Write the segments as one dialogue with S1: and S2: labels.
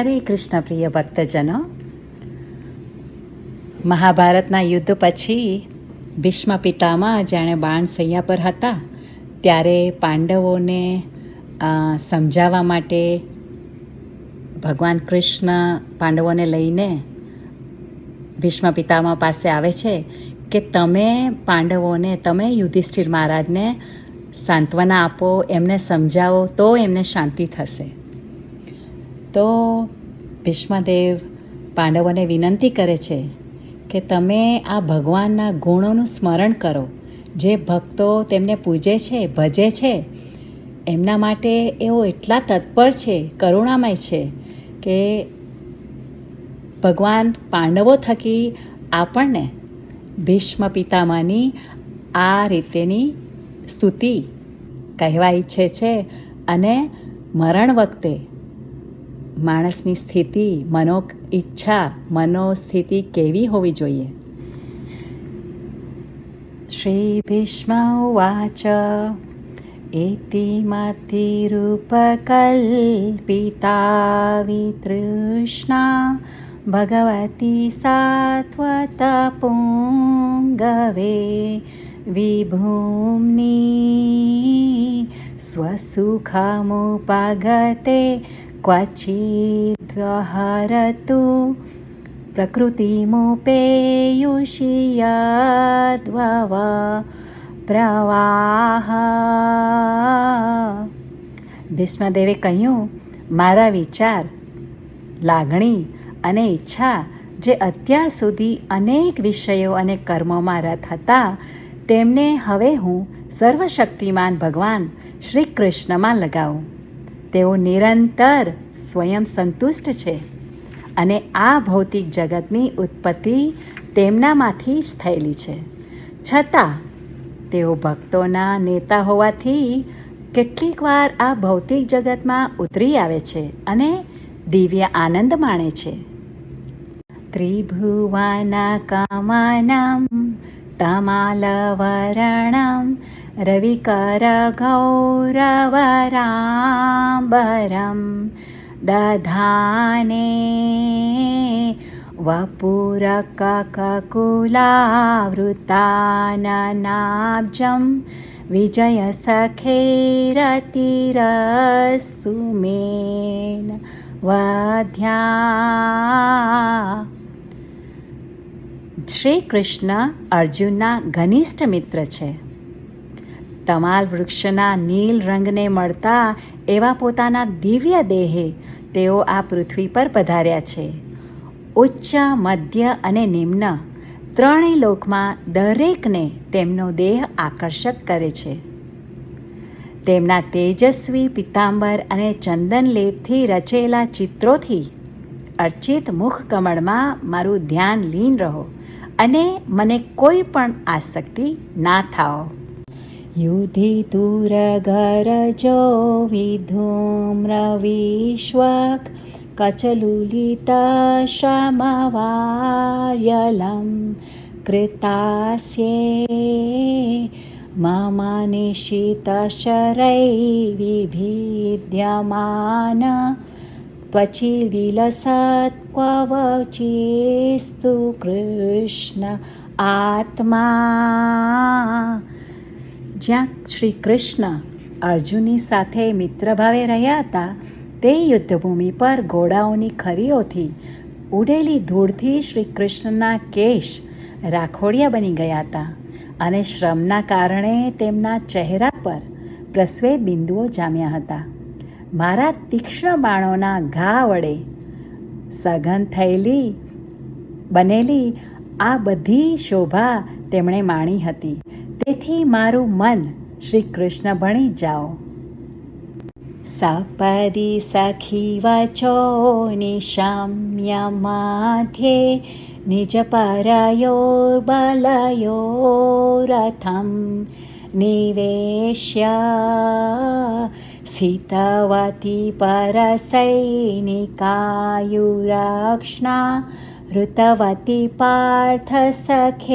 S1: હરે કૃષ્ણ પ્રિય ભક્તજનો. મહાભારતના યુદ્ધ પછી ભીષ્મ પિતામાં જાણે બાણ સૈયા પર હતા, ત્યારે પાંડવોને સમજાવવા માટે ભગવાન કૃષ્ણ પાંડવોને લઈને ભીષ્મ પિતામાં પાસે આવે છે કે તમે પાંડવોને, તમે યુધિષ્ઠિર મહારાજને સાંત્વના આપો, એમને સમજાવો, તો એમને શાંતિ થશે. તો ભીષ્મદેવ પાંડવોને વિનંતી કરે છે કે તમે આ ભગવાનના ગુણોનું સ્મરણ કરો. જે ભક્તો તેમને પૂજે છે, ભજે છે, એમના માટે એઓ એટલા તત્પર છે, કરુણામય છે કે ભગવાન પાંડવો થકી આપણને ભીષ્મ પિતામાની આ રીતેની સ્તુતિ કહેવા ઈચ્છે છે અને મરણ વખતે માણસની સ્થિતિ, મનો ઈચ્છા મનોસ્થિતિ કેવી હોવી જોઈએ? શ્રી ભીષ્મ ઉવાચ એતિ મતિરૂપકલ્પિતા વિતૃષ્ણા ભગવતી સાત્વત પુંગવે વિભૂમ્ની સ્વસુખમુપગતે ક્વચિદ્વહરતુ પ્રકૃતિમુપેયુષિયદ્વવ પ્રવાહ ભીષ્મદેવે કહ્યું, મારા વિચાર, લાગણી અને ઈચ્છા જે અત્યાર સુધી અનેક વિષયો અને કર્મોમાં રત હતા, તેમને હવે હું સર્વશક્તિમાન ભગવાન શ્રી કૃષ્ણમાં લગાવું. તેઓ નિરંતર સ્વયં સંતુષ્ટ છે અને આ ભૌતિક જગતની ઉત્પત્તિ તેમનામાંથી જ થયેલી છે. છતાં, તેઓ ભક્તોના નેતા હોવાથી કેટલીક વાર આ ભૌતિક જગતમાં ઉતરી આવે છે અને દિવ્ય આનંદ માણે છે. ત્રિભુવનકમાनं તમાલવર્ણं રવિકરગૌરવરામ્બરं દધાને વપુરકકુલાવૃતાનનાબ્જं વિજયસખૈરતિરસ્તુ મેન વધ્યા શ્રી કૃષ્ણ અર્જુનના ઘનિષ્ઠ મિત્ર છે તમાલ વૃક્ષના નીલ રંગને મળતા એવા પોતાના દિવ્ય દેહે તેઓ આ પૃથ્વી પર પધાર્યા છે. ઉચ્ચ, મધ્ય અને નિમ્ન ત્રણેય લોકમાં દરેકને તેમનો દેહ આકર્ષક કરે છે. તેમના તેજસ્વી પિતાંબર અને ચંદન લેપથી રચેલા ચિત્રોથી અર્ચિત મુખ કમળમાં મારું ધ્યાન લીન રહો અને મને કોઈ પણ આસક્તિ ના થાઓ. युधि दूरगरजो विधुं रविष्वक् कचलुलितशमवार्यलं कृतास्ये। मम निशितशरैविभिद्यमान क्वचित् विलसत् क्ववचिस्तु कृष्ण आत्मा। જ્યાં શ્રી કૃષ્ણ અર્જુનની સાથે મિત્રભાવે રહ્યા હતા, તે યુદ્ધભૂમિ પર ઘોડાઓની ખરીઓથી ઉડેલી ધૂળથી શ્રી કૃષ્ણના કેશ રાખોડિયા બની ગયા હતા અને શ્રમના કારણે તેમના ચહેરા પર પ્રસ્વેદ બિંદુઓ જામ્યા હતા. મારા તીક્ષ્ણ બાણોના ઘા વડે સઘન થયેલી, બનેલી આ બધી શોભા તેમણે માણી હતી. તેથી મારું મન શ્રી કૃષ્ણ ભણી જાઓ. સપરી સખી વચો નિશામ્ય માધ્યે નિજ પરયોર્બલયોરથમ નિવેશ્ય સ્થિતવતી પરસૈનિકાયુરક્ષ્ણા ऋतवती પાર્થ સખેરતી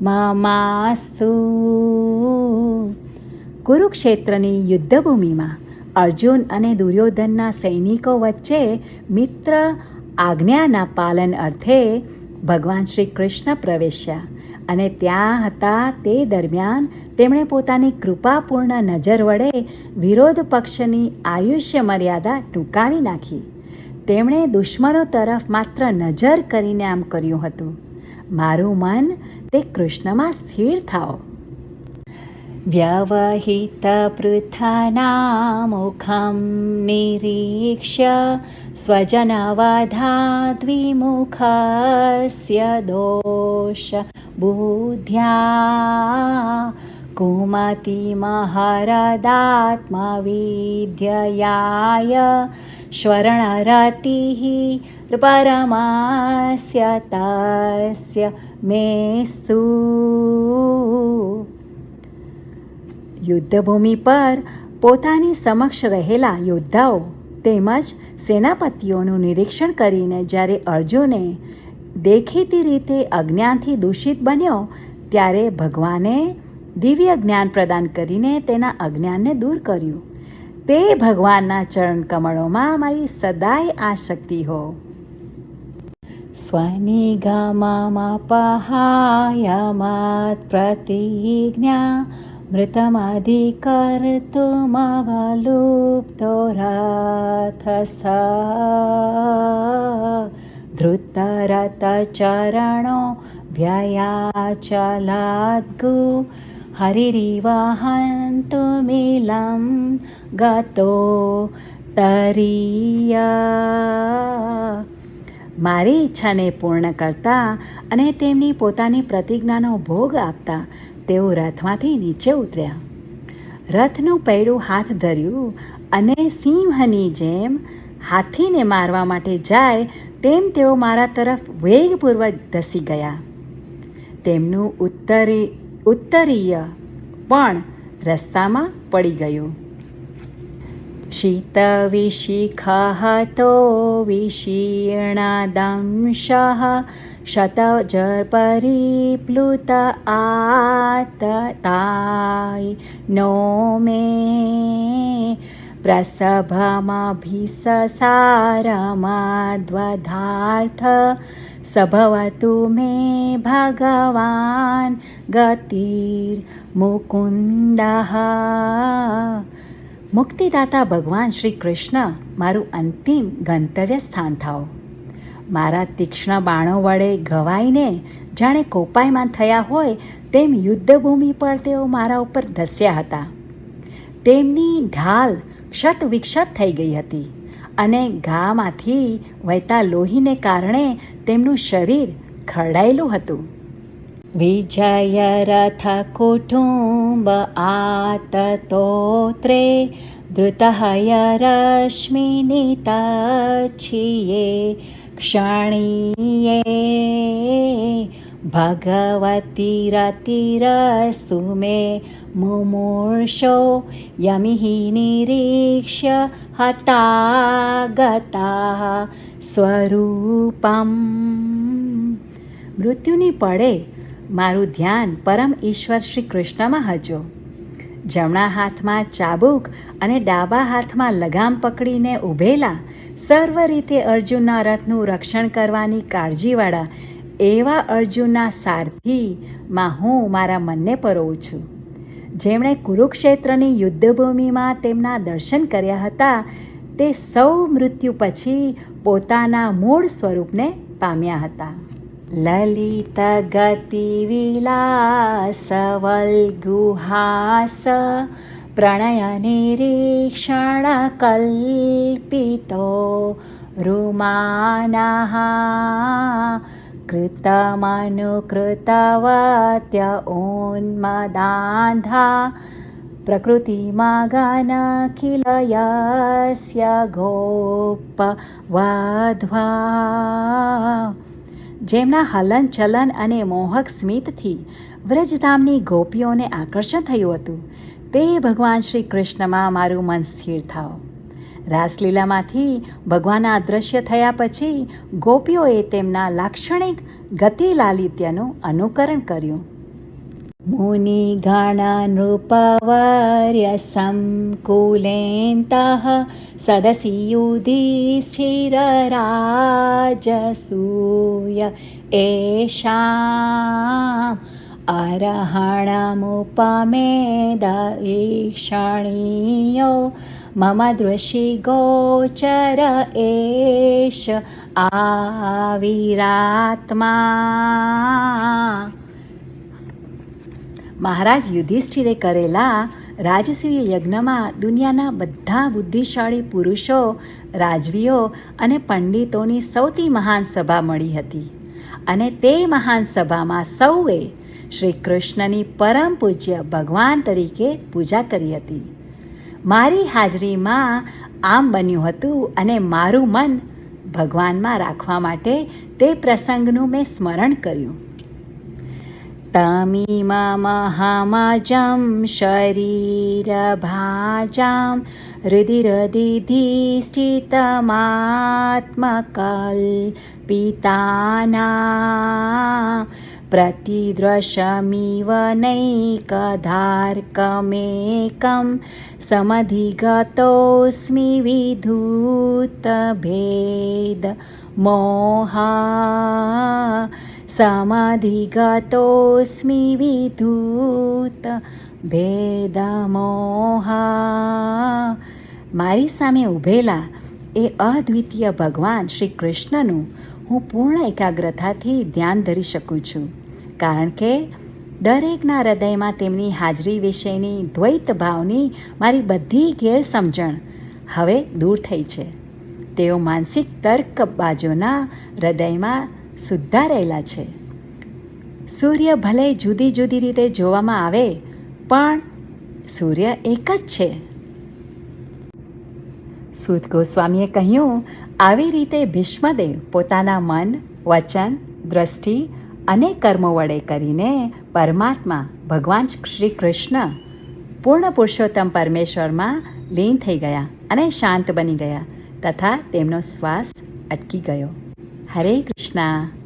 S1: મમાસ્તુ કુરુક્ષેત્રની યુદ્ધભૂમિમાં અર્જુન અને દુર્યોધનના સૈનિકો વચ્ચે મિત્ર આજ્ઞાના પાલન અર્થે ભગવાન શ્રી કૃષ્ણ પ્રવેશ્યા અને ત્યાં હતા તે દરમિયાન તેમણે પોતાની કૃપાપૂર્ણ નજર વડે વિરોધ પક્ષની આયુષ્ય મર્યાદા ટૂંકાવી નાખી તેમણે દુશ્મનો તરફ માત્ર નજર કરીને આમ કર્યું હતું મારું મન તે કૃષ્ણમાં સ્થિર થાઓ व्यवहितपृथानामुखं निरीक्ष्य स्वजनवधाद्विमुखस्य दोष बुद्ध्या कुमतिमहरदात्मविद्ययाय श्वरणरतिः परमास्य तस्य मेस्तु યુદ્ધભૂમિ પર પોતાની સમક્ષ રહેલા યોદ્ધાઓ તેમજ સેનાપતિઓનું નિરીક્ષણ કરીને જ્યારે અર્જુને દેખીતી રીતે અજ્ઞાનથી દૂષિત બન્યો ત્યારે ભગવાને દિવ્ય જ્ઞાન પ્રદાન કરીને તેના અજ્ઞાનને દૂર કર્યું તે ભગવાનના ચરણ કમળોમાં મારી સદાય આશક્તિ હો સ્વનિગમપહાયમાત પ્રતિજ્ઞા मृतमधिकर्तुमवलुप्तो रथस्थ धृतरथचरणो व्ययाचलाद्गु हरिरिवहन्तु मिलं गतो તરિયા. મારી ઈચ્છાને પૂર્ણ કરતા અને તેમની પોતાની પ્રતિજ્ઞાનો ભોગ આપતા તેઓ રથમાંથી નીચે ઉતર્યા. રથનું પૈડું હાથ ધર્યું અને સિંહની જેમ હાથીને મારવા માટે જાય તેમ તેઓ મારા તરફ વેગપૂર્વક ધસી ગયા. તેમનું ઉત્તરી, ઉત્તરીય પણ રસ્તામાં પડી ગયું. शीतविशिखतो विशीर्णदंशः शतज परिप्लुत आतताय नो मे प्रसभमभिससारमद्वधार्थ स भवतु मे भगवान् गतिर्मुकुन्दः મુક્તિદાતા ભગવાન શ્રી કૃષ્ણ મારું અંતિમ ગંતવ્ય સ્થાન થાઓ. મારા તીક્ષ્ણ બાણો વડે ઘવાઈને જાણે કોપાયમાન થયા હોય તેમ યુદ્ધભૂમિ પર તેઓ મારા ઉપર ધસ્યા હતા. તેમની ઢાલ ક્ષત વિક્ષત થઈ ગઈ હતી અને ઘામાંથી વહેતા લોહીને કારણે તેમનું શરીર ખરડાયેલું હતું. વિજય રથ કુટુંબ આતતોત્રે ધૃતહય રશ્મિનિતચ્છિયે क्षणीये भगवतिरतिरस्तु मे मुमूर्षो यमिः निरीक्ष्य हतागताः સ્વરૂપમ મૃત્યુની પડે મારું ધ્યાન પરમ ઈશ્વર શ્રી કૃષ્ણમાં હજો. જમણા હાથમાં ચાબુક અને ડાબા હાથમાં લગામ પકડીને ઊભેલા સર્વ રીતે અર્જુનના રથનું રક્ષણ કરવાની કાળજીવાળા એવા અર્જુનના સારથીમાં હું મારા મનને પરોવું છું. જેમણે કુરુક્ષેત્રની યુદ્ધભૂમિમાં તેમના દર્શન કર્યા હતા, તે સૌ મૃત્યુ પછી પોતાના મૂળ સ્વરૂપને પામ્યા હતા. ललितगतिविलासवल्गुहास प्रणयनिरीक्षणकल्पितो रुमानः कृतमनुकृतवत्य उन्मदान्धा प्रकृतिमगनखिल यस्य गोपवध्वा જેમના હલન ચલન અને મોહક સ્મિતથી વ્રજધામની ગોપીઓને આકર્ષણ થયું હતું. તે ભગવાન શ્રી કૃષ્ણમાં મારું મન સ્થિર થાવ. રાસલીલામાંથી ભગવાનના અદૃશ્ય થયા પછી ગોપીઓએ તેમના લાક્ષણિક ગતિ લાલિત્યનું અનુકરણ કર્યું. मुनिगणनृपवर्यसङ्कुलेन्तः सदसि युधिष्ठिरराजसूय एषा अर्हणमुपमे दैषणीयो मम दृशि गोचर एष आविरात्मा। મહારાજ યુધિષ્ઠિરે કરેલા રાજસૂય યજ્ઞમાં દુનિયાના બધા બુદ્ધિશાળી પુરુષો, રાજવીઓ અને પંડિતોની સૌથી મહાન સભા મળી હતી. અને તે મહાન સભામાં સૌએ શ્રી કૃષ્ણની પરમ પૂજ્ય ભગવાન તરીકે પૂજા કરી હતી. મારી હાજરીમાં આમ બન્યું હતું અને મારું મન ભગવાનમાં રાખવા માટે તે પ્રસંગનું મેં સ્મરણ કર્યું. तमिममहमजं शरीरभाजां हृदिरधिधिष्ठितमात्मकल्पिताना प्रतिदृशमिव नैकधार्कमेकं समधिगतोऽस्मि विधूतभेदमोहा समधिगतोऽस्मि વિધૂત ભેદમોહા મારી સામે ઊભેલા એ અદ્વિતીય ભગવાન શ્રી કૃષ્ણનું હું પૂર્ણ એકાગ્રતાથી ધ્યાન ધરી શકું છું કારણ કે દરેકના હૃદયમાં તેમની હાજરી વિશેની દ્વૈત ભાવની મારી બધી ગેરસમજણ હવે દૂર થઈ છે તેઓ માનસિક તર્ક બાજુના હૃદયમાં સુધારેલા છે. સૂર્ય ભલે જુદી જુદી રીતે જોવામાં આવે, પણ સૂર્ય એક જ છે. સુદ ગોસ્વામીએ કહ્યું, આવી રીતે ભીષ્મદેવ પોતાના મન, વચન, દ્રષ્ટિ અને કર્મો વડે કરીને પરમાત્મા, ભગવાન શ્રી કૃષ્ણ, પૂર્ણ પુરુષોત્તમ પરમેશ્વરમાં લીન થઈ ગયા અને શાંત બની ગયા તથા તેમનો શ્વાસ અટકી ગયો. હરે કૃષ્ણ